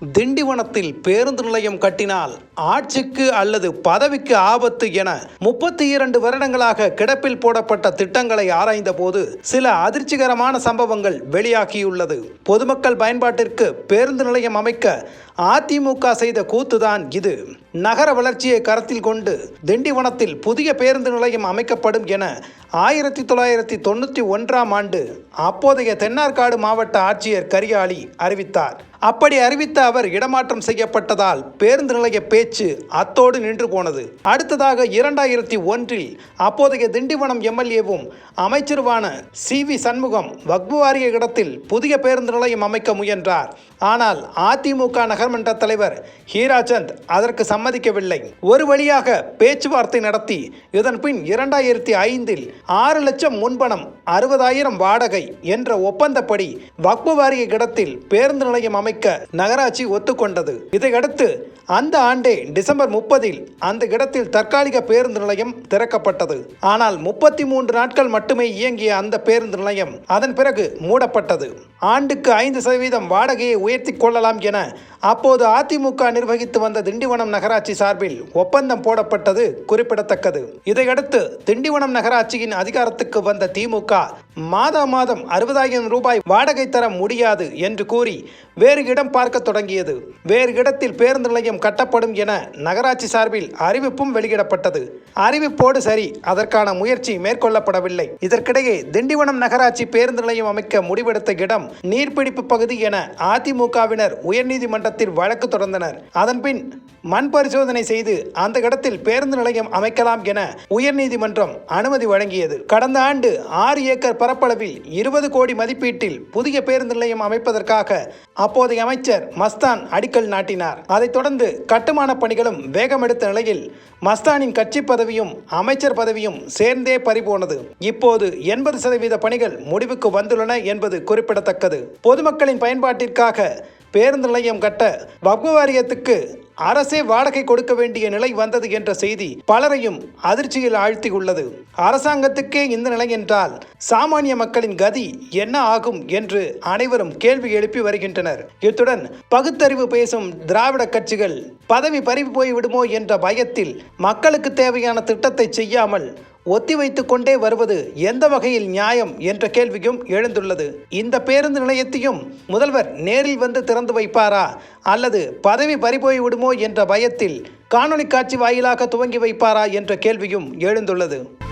திண்டிவனத்தில் பேருந்து நிலையம் கட்டினால் ஆட்சிக்கு அல்லது பதவிக்கு ஆபத்து என முப்பத்தி இரண்டு வருடங்களாக கிடப்பில் போடப்பட்ட திட்டங்களை ஆராய்ந்த போது சில அதிர்ச்சிகரமான சம்பவங்கள் வெளியாகியுள்ளது. பொதுமக்கள் பயன்பாட்டிற்கு பேருந்து நிலையம் அமைக்க அதிமுக செய்த கூத்துதான் இது. நகர வளர்ச்சியை கருத்தில் கொண்டு திண்டிவனத்தில் புதிய பேருந்து நிலையம் அமைக்கப்படும் என ஆயிரத்தி தொள்ளாயிரத்தி தொண்ணூற்றி ஒன்றாம் ஆண்டு அப்போதைய தென்னார்காடு மாவட்ட ஆட்சியர் கரியாளி அறிவித்தார். அப்படி அறிவித்த அவர் இடமாற்றம் செய்யப்பட்டதால் பேருந்து நிலைய பேச்சு அத்தோடு நின்று போனது. அடுத்ததாக இரண்டாயிரத்தி ஒன்றில் அப்போதைய திண்டிவனம் எம்எல்ஏவும் அமைச்சருமான சி வி சண்முகம் வக்பு வாரிய இடத்தில் புதிய பேருந்து நிலையம் அமைக்க முயன்றார். ஆனால் அதிமுக நகர்மன்ற தலைவர் ஹீராசந்த் அதற்கு சம்மதிக்கவில்லை. ஒரு வழியாக பேச்சுவார்த்தை நடத்தி இதன் பின் இரண்டாயிரத்தி ஐந்தில் ஆறு லட்சம் முன்பணம் அறுபதாயிரம் வாடகை என்ற ஒப்பந்தப்படி வக்பு வாரிய இடத்தில் பேருந்து நிலையம் அமைக்க நகராட்சி ஒத்துக்கொண்டது. இதையடுத்து அந்த ஆண்டே டிசம்பர் முப்பதில் அந்த இடத்தில் தற்காலிக பேருந்து நிலையம் திறக்கப்பட்டது. ஆனால் முப்பத்தி மூன்று நாட்கள் மட்டுமே இயங்கிய அந்த பேருந்து நிலையம் அதன் பிறகு மூடப்பட்டது. ஆண்டுக்கு ஐந்து சதவீதம் வாடகையை உயர்த்தி கொள்ளலாம் என அப்போது அதிமுக நிர்வகித்து வந்த திண்டிவனம் நகராட்சி சார்பில் ஒப்பந்தம் போடப்பட்டது குறிப்பிடத்தக்கது. இதையடுத்து திண்டிவனம் நகராட்சியின் அதிகாரத்துக்கு வந்த திமுக மாதா மாதம் அறுபதாயிரம் ரூபாய் வாடகை தர முடியாது என்று கூறி வேறு இடம் பார்க்க தொடங்கியது. வேறு இடத்தில் பேருந்து நிலையம் கட்டப்படும் என நகராட்சி சார்பில் அறிவிப்பும் வெளியிடப்பட்டது. அறிவிப்போடு சரி அதற்கான முயற்சி மேற்கொள்ளப்படவில்லை. இதற்கிடையே திண்டிவனம் நகராட்சி பேருந்து நிலையம் அமைக்க முடிவெடுத்த இடம் நீர்பிடிப்பு பகுதி என அதிமுகவினர் உயர்நீதிமன்றத்தில் வழக்கு தொடர்ந்தனர். அதன்பின் மண் பரிசோதனை செய்து அந்த இடத்தில் பேருந்து நிலையம் அமைக்கலாம் என உயர்நீதிமன்றம் அனுமதி வழங்கியது. கடந்த ஆண்டு ஆறு ஏக்கர் பரப்பளவில் இருபது கோடி மதிப்பீட்டில் புதிய பேருந்து நிலையம் அமைப்பதற்காக அப்போதைய அமைச்சர் மஸ்தான் அடிக்கல் நாட்டினார். அதைத் தொடர்ந்து கட்டுமான பணிகளும் வேகமெடுத்த நிலையில் மஸ்தானின் கட்சி பதவியும் அமைச்சர் பதவியும் சேர்ந்தே பறிபோனது. இப்போது எண்பது சதவீத பணிகள் முடிவுக்கு வந்துள்ளன என்பது குறிப்பிடத்தக்கது. பொதுமக்களின் பயன்பாட்டிற்காக பேருந்து நிலையம் கட்ட வக்பு வாரியத்துக்கு அரசே வாடகை கொடுக்க வேண்டிய நிலை வந்தது என்ற செய்தி பலரையும் அதிர்ச்சியில் ஆழ்த்தியுள்ளது. அரசாங்கத்துக்கே இந்த நிலை என்றால் சாமானிய மக்களின் கதி என்ன ஆகும் என்று அனைவரும் கேள்வி எழுப்பி வருகின்றனர். இத்துடன் பகுத்தறிவு பேசும் திராவிட கட்சிகள் பதவி பறிவு போய் விடுமோ என்ற பயத்தில் மக்களுக்கு தேவையான திட்டத்தை செய்யாமல் ஒத்திவைத்துக் கொண்டே வருவது எந்த வகையில் நியாயம் என்ற கேள்வியும் எழுந்துள்ளது. இந்த பேருந்து நிலையத்தையும் முதல்வர் நேரில் வந்து திறந்து வைப்பாரா? அல்லது பதவி பறிபோய் விடுமோ என்ற பயத்தில் காணொலி காட்சி வாயிலாக துவங்கி வைப்பாரா? என்ற கேள்வியும் எழுந்துள்ளது.